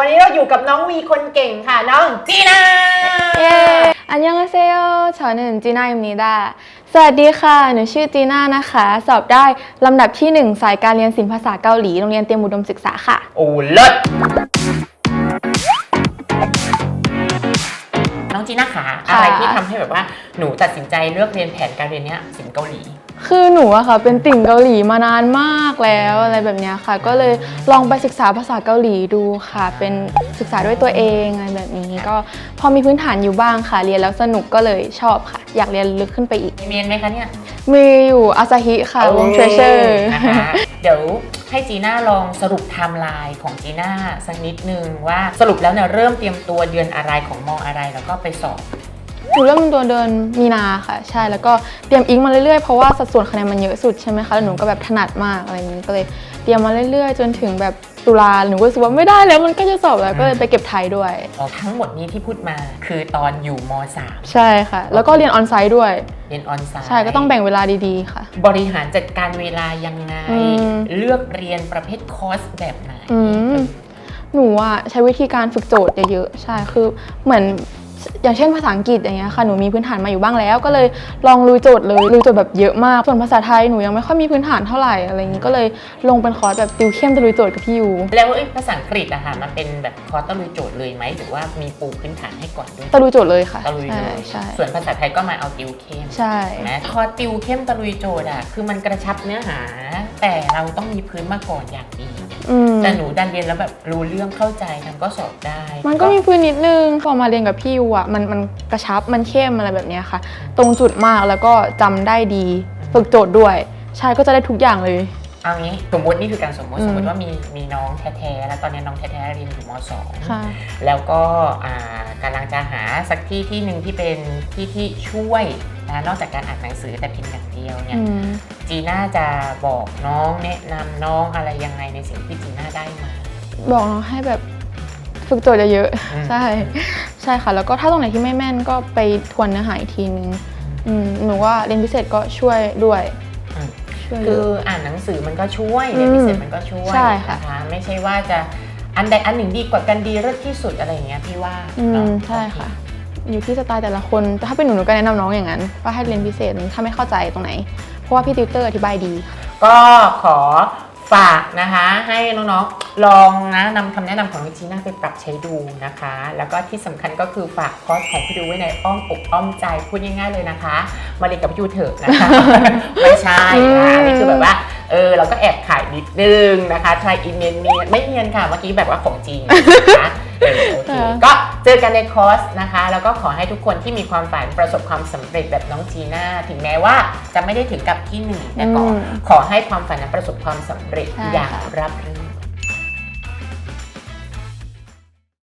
วันนี้เราอยู่กับน้องวีคนเก่งค่ะ น้องจีน่าเย้อันยองอาเซโยชอหนึ่งจีน่าอิมนิดาสวัสดีค่ะ หนูชื่อจีน่านะคะ สอบได้ลำดับที่ 1 สายการเรียนศิลปภาษาเกาหลี โรงเรียนเตรียมอุดมศึกษาค่ะ โอ้เลิศน้องจีน่าขาค่ะ อะไรที่ทำให้แบบว่าหนูตัดสินใจเลือกเรียนแผนการเรียนเนี้ยศิลป์เกาหลี คือหนูอะค่ะเป็นติ่งเกาหลีมานานมากแล้วอะไรแบบเนี้ยค่ะ ก็เลยลองไปศึกษาภาษาเกาหลีดูค่ะ เป็นศึกษาด้วยตัวเองอะไรแบบนี้ ก็พอมีพื้นฐานอยู่บ้างค่ะ เรียนแล้วสนุกก็เลยชอบค่ะ อยากเรียนลึกขึ้นไปอีก มีเรียนไหมคะเนี่ยมีอยู่อาซาฮิค่ะวง Treasure นะคะเดี๋ยวให้จีน่าลองสรุปไทม์ไลน์ของจีน่าสักนิดนึงว่าสรุปแล้วเนี่ยเริ่มเตรียมตัวเดือนอะไรของมออะไรแล้วก็ไปสอบ หนูเริ่มตัวเดินมีนาค่ะ ใช่แล้วก็เตรียมอิงมาเรื่อยๆเพราะว่าสัดส่วนคะแนนมันเยอะสุดใช่ไหมคะแล้วหนูก็แบบถนัดมากอะไรอย่างนี้ก็เลยเตรียมมาเรื่อยๆ จนถึงแบบตุลาหนูก็รู้สึกว่าไม่ได้แล้วมันก็จะสอบแล้วก็เลยไปเก็บไทยด้วย ทั้งหมดนี้ที่พูดมาคือตอนอยู่มใช่ค่ะ แล้วก็เรียนออนไซต์ด้วย .3 เรียนออนไซต์ใช่ก็ต้องแบ่งเวลาดีๆค่ะ บริหารจัดการเวลายังไงอืมเลือกเรียนประเภทคอร์สแบบไหนอืมหนูอะใช้วิธีการฝึกโจทย์เยอะๆใช่คือเหมือน อย่างเช่นภาษาอังกฤษอย่างเงี้ยค่ะหนูมีพื้นฐานมาอยู่บ้างแล้ว ก็เลยลองลุยโจทย์เลยลุยโจทย์แบบเยอะมากส่วนภาษาไทยหนูยังไม่ค่อยมีพื้นฐานเท่าไหร่อะไรอย่างนี้ก็เลยลงเป็นคอร์สแบบติวเข้มตะลุยโจทย์กับพี่ยูแล้วเอ้ยภาษาอังกฤษอะค่ะมันเป็นแบบคอร์สตะลุยโจทย์เลยไหมหรือว่ามีปูพื้นฐานให้ก่อนด้วยตะลุยโจทย์เลยค่ะตะลุยใช่เลยใช่ส่วนภาษาไทยก็มาเอาติวเข้มใช่นะคอร์สติวเข้มตะลุยโจทย์อะคือมันกระชับเนื้อหา แต่เราต้องมีพื้นมาก่อนอย่างดีอืม แต่หนูดันเรียนแล้วแบบรู้เรื่องเข้าใจทำก็สอบได้ มันก็มีพื้นนิดนึงพอมาเรียนกับพี่ยูอะมันมันกระชับมันเข้มอะไรแบบเนี้ยค่ะ ตรงจุดมากแล้วก็จำได้ดีฝึกโจทย์ด้วยใช่ก็จะได้ทุกอย่างเลยเอางี้สมมตินี่คือการสมมติอืมสมมติว่ามีมีน้องแท้ๆแล้วตอนนี้น้องแท้ๆเรียนอยู่มสองค่ะแล้วก็อ่ากำลังจะหาสักที่ที่หนึ่งที่เป็นที่ที่ช่วยนะนอกจากการอ่านหนังสือแต่เพียงอย่างเดียวเนี่ยอืม จีน่าจะบอกน้องแนะนำน้องอะไรยังไงในสิ่งที่จีน่าได้มา บอกน้องให้แบบฝึกโจทย์เยอะอืม ๆใช่ ใช่ค่ะ แล้วก็ถ้าตรงไหนที่ไม่แม่นก็ไปทวนเนื้อหาอีกทีนึงอืมหนูว่าเรียนพิเศษก็ช่วยด้วยอืม ช่วยเยคืออะ อ่านหนังสือมันก็ช่วยอืมเรียนพิเศษมันก็ช่วยใช่ค่ะนะคะไม่ใช่ว่าจะอันใดอันหนึ่งดีกว่ากันดีเลิศที่สุดอะไรอย่างเงี้ยพี่ว่าอืเนาะมใช่ค่ะ อยู่ที่สไตล์แต่ละคนแต่ถ้าเป็นหนูหนูก็แนะนำน้องอย่างนั้นว่าให้เรียนพิเศษถ้าไม่เข้าใจตรงไหน เพราะว่าพี่ติวเตอร์อธิบายดีค่ะก็ขอฝากนะคะ ให้น้องๆลองนะนำคำแนะนำของน้องจีน่าไปปรับใช้ดูนะคะ แล้วก็ที่สำคัญก็คือฝากคอร์สของพี่ดูไว้ในอ้อมอกอ้อมใจพูดง่ายๆเลยนะคะ มาเรียนกับพี่ยูเถอะนะคะ ไม่ใช่นะอันนี่คือแบบว่าเออเราก็แอบขายนิดนึงนะคะ try in เนียนเนียนไม่เนียนค่ะเมื่อกี้แบบว่าของจริงนะคะ เออโอเคค่ะก็เจอกันในคอร์สนะคะ แล้วก็ขอให้ทุกคนที่มีความฝันประสบความสำเร็จแบบน้องจีน่า ถึงแม้ว่าจะไม่ได้ถึงกับที่หนึ่งแต่ก็อืมขอให้ความฝันนั้นประสบความสำเร็จใช่อย่างค่ะรับรื่น